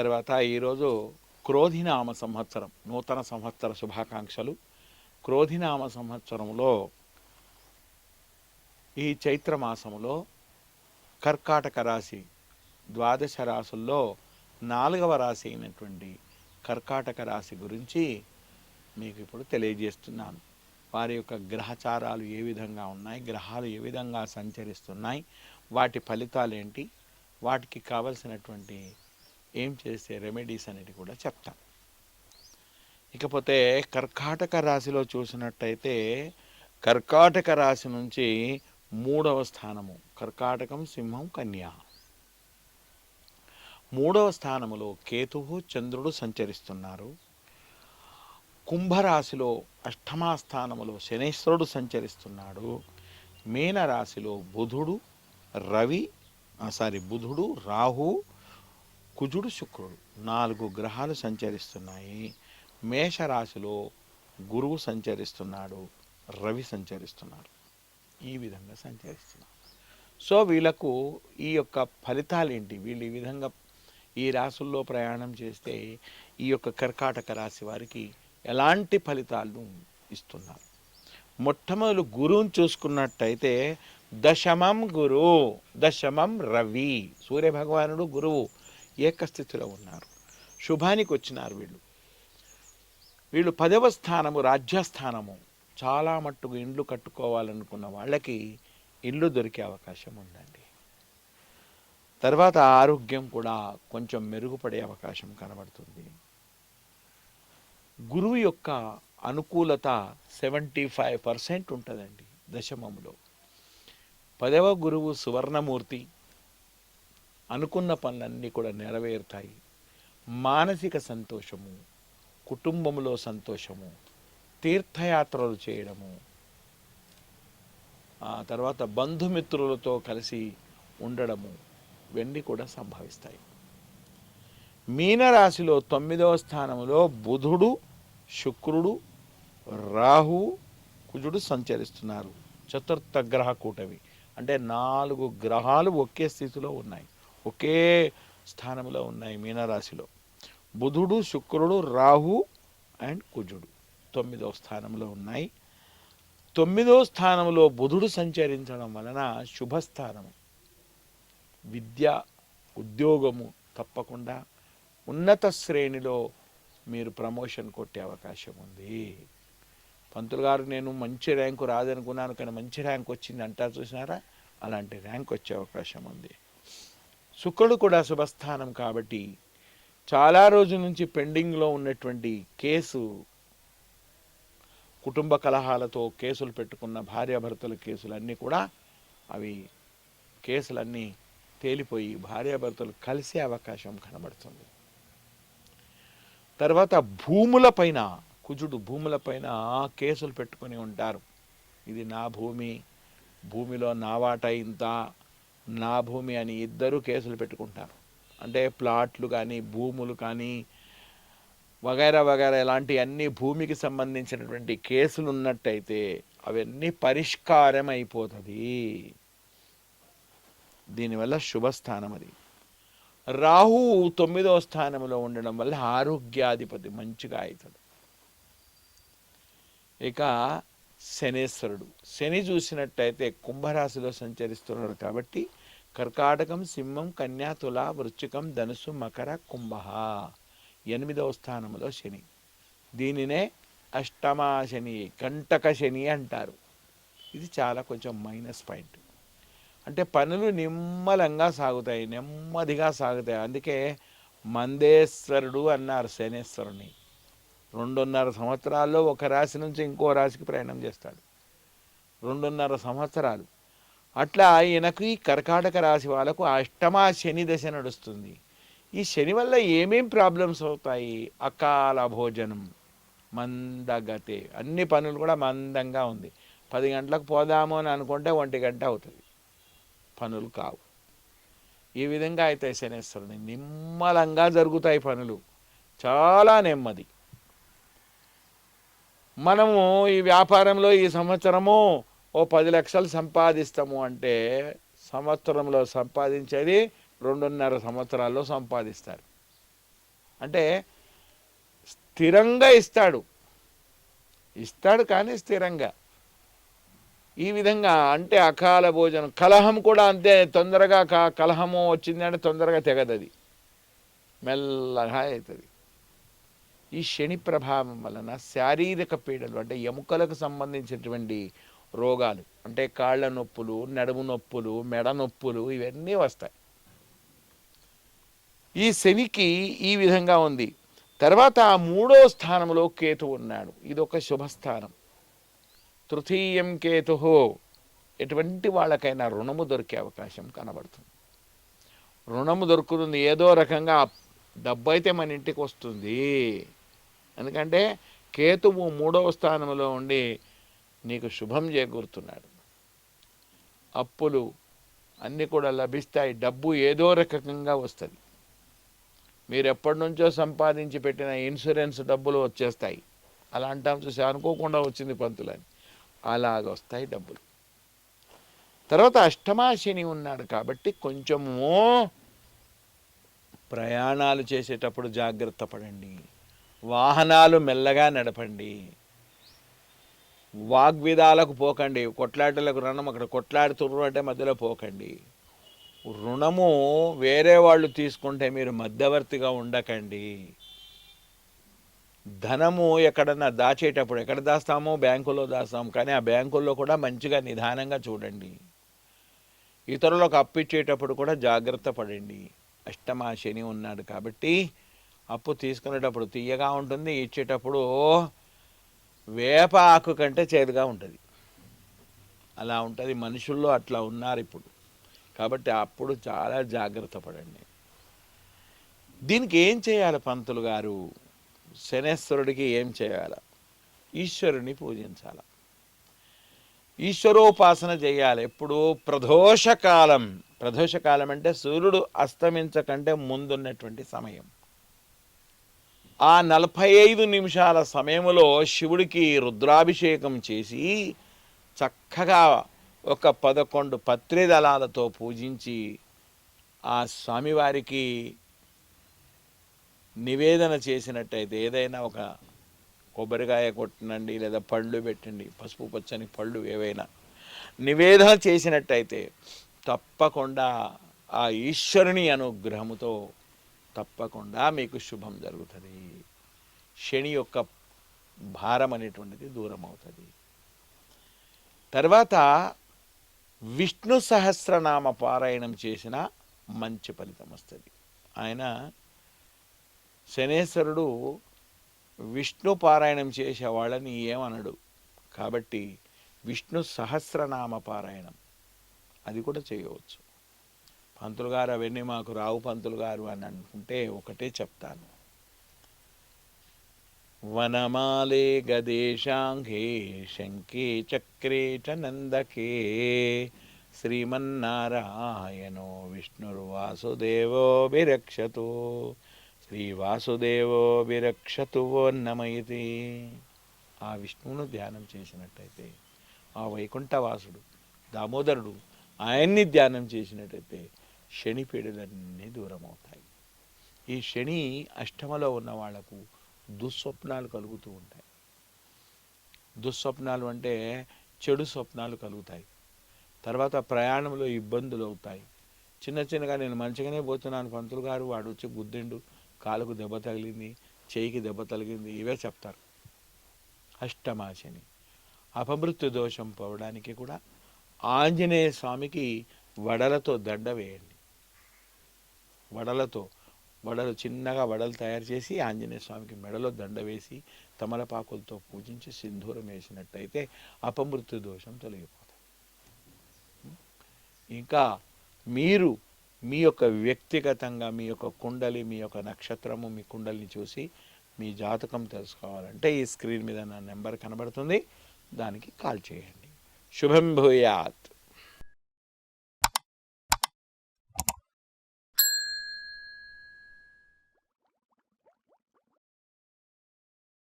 తర్వాత ఈరోజు క్రోధినామ సంవత్సరం నూతన సంవత్సర శుభాకాంక్షలు. క్రోధినామ సంవత్సరంలో ఈ చైత్ర మాసంలో కర్కాటక రాశి ద్వాదశ రాశుల్లో నాలుగవ రాశి అయినటువంటి కర్కాటక రాశి గురించి మీకు ఇప్పుడు తెలియజేస్తున్నాను. వారి యొక్క గ్రహచారాలు ఏ విధంగా ఉన్నాయి గ్రహాలు ఏ విధంగా సంచరిస్తున్నాయి వాటి ఫలితాలు ఏంటి వాటికి కావలసినటువంటి ఏం చేసే రెమెడీస్ అనేది కూడా చెప్తాను ఇకపోతే కర్కాటక రాశిలో చూసినట్టయితే కర్కాటక రాశి నుంచి మూడవ స్థానము కర్కాటకం సింహం కన్యా. మూడవ స్థానములో కేతువు చంద్రుడు సంచరిస్తున్నారు. కుంభరాశిలో అష్టమా స్థానములో శనేశ్వరుడు సంచరిస్తున్నాడు. మీనరాశిలో బుధుడు రవి సారీ బుధుడు రాహు కుజుడు శుక్రుడు. నాలుగు గ్రహాలు సంచరిస్తున్నాయి. మేషరాశిలో గురువు సంచరిస్తున్నాడు. రవి సంచరిస్తున్నాడు. ఈ విధంగా సంచరిస్తున్నాడు. సో వీళ్ళకు ఈ యొక్క ఫలితాలు ఏంటి? వీళ్ళు ఈ విధంగా ఈ రాసుల్లో ప్రయాణం చేస్తే ఈ యొక్క కర్కాటక రాశి వారికి ఎలాంటి ఫలితాలను ఇస్తున్నారు? మొట్టమొదలు గురువుని చూసుకున్నట్టయితే దశమం గురు దశమం రవి. సూర్యభగవానుడు గురువు. ఏకస్థితిలో ఉన్నారు? శుభానికి వచ్చినారు వీళ్ళు. వీళ్ళు పదవ స్థానము రాజ్యస్థానము. చాలా మట్టుకు ఇండ్లు కట్టుకోవాలనుకున్న వాళ్ళకి ఇల్లు దొరికే అవకాశం ఉందండి. తర్వాత ఆరోగ్యం కూడా కొంచెం మెరుగుపడే అవకాశం కనబడుతుంది. గురువు యొక్క అనుకూలత సెవెంటీ ఫైవ్ పర్సెంట్ ఉంటుందండి దశమంలో పదవ గురువు సువర్ణమూర్తి అనుకున్న పనులన్నీ కూడా నెరవేరుతాయి. మానసిక సంతోషము కుటుంబంలో సంతోషము తీర్థయాత్రలు చేయడము ఆ తర్వాత బంధుమిత్రులతో కలిసి ఉండడము ఇవన్నీ కూడా సంభవిస్తాయి. మీనరాశిలో తొమ్మిదవ స్థానంలో బుధుడు శుక్రుడు రాహు కుజుడు సంచరిస్తున్నారు. చతుర్థ గ్రహ కూటమి. అంటే నాలుగు గ్రహాలు ఒకే స్థితిలో ఉన్నాయి. ఒకే స్థానంలో ఉన్నాయి మీనరాశిలో. బుధుడు శుక్రుడు రాహు అండ్ కుజుడు తొమ్మిదవ స్థానంలో ఉన్నాయి. తొమ్మిదో స్థానంలో బుధుడు సంచరించడం వలన శుభస్థానము. విద్య ఉద్యోగము తప్పకుండా ఉన్నత శ్రేణిలో మీరు ప్రమోషన్ కొట్టే అవకాశం ఉంది. పంతులు గారు నేను మంచి ర్యాంకు రాదనుకున్నాను కానీ మంచి ర్యాంక్ వచ్చింది అంటారు చూసినారా? అలాంటి ర్యాంక్ వచ్చే అవకాశం ఉంది. శుక్రుడు కూడా శుభస్థానం కాబట్టి చాలా రోజుల నుంచి పెండింగ్లో ఉన్నటువంటి కేసు కుటుంబ కలహాలతో కేసులు పెట్టుకున్న భార్యాభర్తల కేసులన్నీ కూడా అవి కేసులన్నీ తేలిపోయి భార్యాభర్తలు కలిసే అవకాశం కనబడుతుంది. తర్వాత భూములపైన కుజుడు భూములపైన కేసులు పెట్టుకొని ఉంటారు. ఇది నా భూమి భూమిలో నా వాటా ఇంత నా భూమి అని ఇద్దరు కేసులు పెట్టుకుంటారు. అంటే ప్లాట్లు కానీ భూములు కానీ వగైరా వగైరా ఇలాంటి అన్ని భూమికి సంబంధించినటువంటి కేసులు ఉన్నట్టయితే అవన్నీ పరిష్కారం అయిపోతుంది దీనివల్ల శుభస్థానం అది. రాహు తొమ్మిదవ స్థానంలో ఉండడం వల్ల ఆరోగ్యాధిపతి మంచిగా అవుతుంది ఇక శనేశ్వరుడు. శని చూసినట్టయితే కుంభరాశిలో సంచరిస్తున్నాడు కాబట్టి కర్కాటకం సింహం కన్యా తుల వృచ్చికం ధనుసు మకర కుంభ. ఎనిమిదవ స్థానంలో శని. దీనినే అష్టమా శని కంటక శని అంటారు. ఇది చాలా కొంచెం మైనస్ పాయింట్. అంటే పనులు నిమ్మలంగా సాగుతాయి నెమ్మదిగా సాగుతాయి. అందుకే మందేశ్వరుడు అన్నారు శనేశ్వరుని. రెండున్నర సంవత్సరాల్లో ఒక రాశి నుంచి ఇంకో రాశికి ప్రయాణం చేస్తాడు. రెండున్నర సంవత్సరాలు. అట్లా ఈయనకు ఈ కర్కాటక రాశి వాళ్ళకు అష్టమా శని దశ నడుస్తుంది. ఈ శని వల్ల ఏమేం ప్రాబ్లమ్స్ అవుతాయి? అకాల భోజనం మందగతే అన్ని పనులు కూడా మందంగా ఉంది. పది గంటలకు పోదాము అని అనుకుంటే ఒంటి గంట అవుతుంది. పనులు కావు. ఈ విధంగా అయితే శనేశ్వరుని నిమ్మలంగా జరుగుతాయి పనులు. చాలా నెమ్మది. మనము ఈ వ్యాపారంలో ఈ సంవత్సరము ఓ పది లక్షలు సంపాదిస్తాము అంటే సంవత్సరంలో సంపాదించేది రెండున్నర సంవత్సరాల్లో సంపాదిస్తారు. అంటే స్థిరంగా ఇస్తాడు. ఇస్తాడు కానీ స్థిరంగా. ఈ విధంగా అంటే అకాల భోజనం కలహం కూడా అంతే. తొందరగా కలహము వచ్చిందంటే తొందరగా తెగదది. మెల్లగా అవుతుంది ఈ శని ప్రభావం వలన శారీరక పీడలు అంటే ఎముకలకు సంబంధించినటువంటి రోగాలు అంటే కాళ్ళ నొప్పులు నడుము నొప్పులు మెడ నొప్పులు ఇవన్నీ వస్తాయి. ఈ శనికి ఈ విధంగా ఉంది. తర్వాత ఆ మూడో స్థానంలో కేతు ఉన్నాడు. ఇది ఒక శుభస్థానం. తృతీయం కేతు ఎటువంటి వాళ్ళకైనా రుణము దొరికే అవకాశం కనబడుతుంది. రుణము దొరుకుతుంది. ఏదో రకంగా డబ్బు అయితే మన ఇంటికి వస్తుంది. ఎందుకంటే కేతువు మూడవ స్థానంలో ఉండి నీకు శుభం చేకూరుతున్నాడు. అప్పులు అన్నీ కూడా లభిస్తాయి. డబ్బు ఏదో రకంగా వస్తుంది. మీరు ఎప్పటి నుంచో సంపాదించి పెట్టిన ఇన్సూరెన్స్ డబ్బులు వచ్చేస్తాయి. అలా అంటాం చూసి అనుకోకుండా వచ్చింది పంతులని. అలాగ వస్తాయి డబ్బులు. తర్వాత అష్టమాశిని ఉన్నాడు కాబట్టి కొంచెము ప్రయాణాలు చేసేటప్పుడు జాగ్రత్త పడండి. వాహనాలు మెల్లగా నడపండి. వాగ్విధాలకు పోకండి. కొట్లాటలకు రుణం అక్కడ కొట్లాడుతుర్రు అంటే మధ్యలో పోకండి. రుణము వేరే వాళ్ళు తీసుకుంటే మీరు మధ్యవర్తిగా ఉండకండి. ధనము ఎక్కడన్నా దాచేటప్పుడు ఎక్కడ దాస్తామో బ్యాంకులో దాస్తాం. కానీ ఆ బ్యాంకుల్లో కూడా మంచిగా నిదానంగా చూడండి. ఇతరులకు అప్పిచ్చేటప్పుడు కూడా జాగ్రత్త పడండి. అష్టమా శని ఉన్నాడు కాబట్టి అప్పు తీసుకునేటప్పుడు తీయగా ఉంటుంది ఇచ్చేటప్పుడు వేప ఆకు కంటే చేదుగా ఉంటుంది. అలా ఉంటుంది మనుషుల్లో అట్లా ఉన్నారు ఇప్పుడు. కాబట్టి అప్పుడు చాలా జాగ్రత్త పడండి. దీనికి ఏం చేయాలి పంతులు గారు? శనేశ్వరుడికి ఏం చేయాలి? ఈశ్వరుని పూజించాలి. ఈశ్వరోపాసన చేయాలి. ఎప్పుడు ప్రదోషకాలం. ప్రదోషకాలం అంటే సూర్యుడు అస్తమించకంటే ముందున్నటువంటి సమయం. ఆ నలభై ఐదు నిమిషాల సమయంలో శివుడికి రుద్రాభిషేకం చేసి చక్కగా ఒక పదకొండు పత్రిదళాలతో పూజించి ఆ స్వామివారికి నివేదన చేసినట్టయితే ఏదైనా ఒక కొబ్బరికాయ కొట్టనండి లేదా పళ్ళు పెట్టండి పసుపు పచ్చని పళ్ళు ఏవైనా నివేదన చేసినట్టయితే తప్పకుండా ఆ ఈశ్వరుని అనుగ్రహముతో తప్పకుండా మీకు శుభం జరుగుతుంది. శని యొక్క భారం అనేటువంటిది దూరం అవుతుంది. తర్వాత విష్ణు సహస్రనామ పారాయణం చేసిన మంచి ఫలితం వస్తుంది. ఆయన శనేశ్వరుడు విష్ణు పారాయణం చేసే వాళ్ళని ఏమనడు. కాబట్టి విష్ణు సహస్రనామ పారాయణం అది కూడా చేయవచ్చు. పంతులు గారు అవన్నీ మాకు రావు పంతులు గారు అని అనుకుంటే ఒకటే చెప్తాను. వనమాలే గదేశాంఘే శంకే చక్రే చ నందకే శ్రీమన్నారాయణో విష్ణుర్వాసుదేవో విరక్షతు శ్రీవాసుదేవో విరక్షతు నమయతి. ఆ విష్ణువును ధ్యానం చేసినట్టయితే ఆ వైకుంఠవాసుడు దామోదరుడు ఆయన్ని ధ్యానం చేసినట్టయితే శని పీడలన్నీ దూరం అవుతాయి ఈ శని అష్టమలో ఉన్న వాళ్ళకు దుస్వప్నాలు కలుగుతూ ఉంటాయి. దుస్వప్నాలు అంటే చెడు స్వప్నాలు కలుగుతాయి. తర్వాత ప్రయాణంలో ఇబ్బందులు అవుతాయి. చిన్న చిన్నగా నేను మంచిగానే పోతున్నాను పంతులు గారు వాడు వచ్చి గుద్దిండు కాలుకు దెబ్బ తగిలింది చేయికి దెబ్బ తగిలింది ఇవే చెప్తారు. అష్టమాశని అపమృత్యు దోషం పోవడానికి కూడా ఆంజనేయ స్వామికి వడలతో దండ వేయండి. వడలతో వడలు చిన్నగా వడలు తయారు చేసి ఆంజనేయ స్వామికి మెడలో దండ వేసి తమలపాకులతో పూజించి సింధూరం వేసినట్టయితే అపమృత్యు దోషం తొలగిపోతుంది. ఇంకా మీరు మీ యొక్క వ్యక్తిగతంగా మీ యొక్క కుండలి మీ యొక్క నక్షత్రము మీ కుండలిని చూసి మీ జాతకం తెలుసుకోవాలంటే ఈ స్క్రీన్ మీద నా నెంబర్ కనబడుతుంది. దానికి కాల్ చేయండి. శుభం భూయాత్.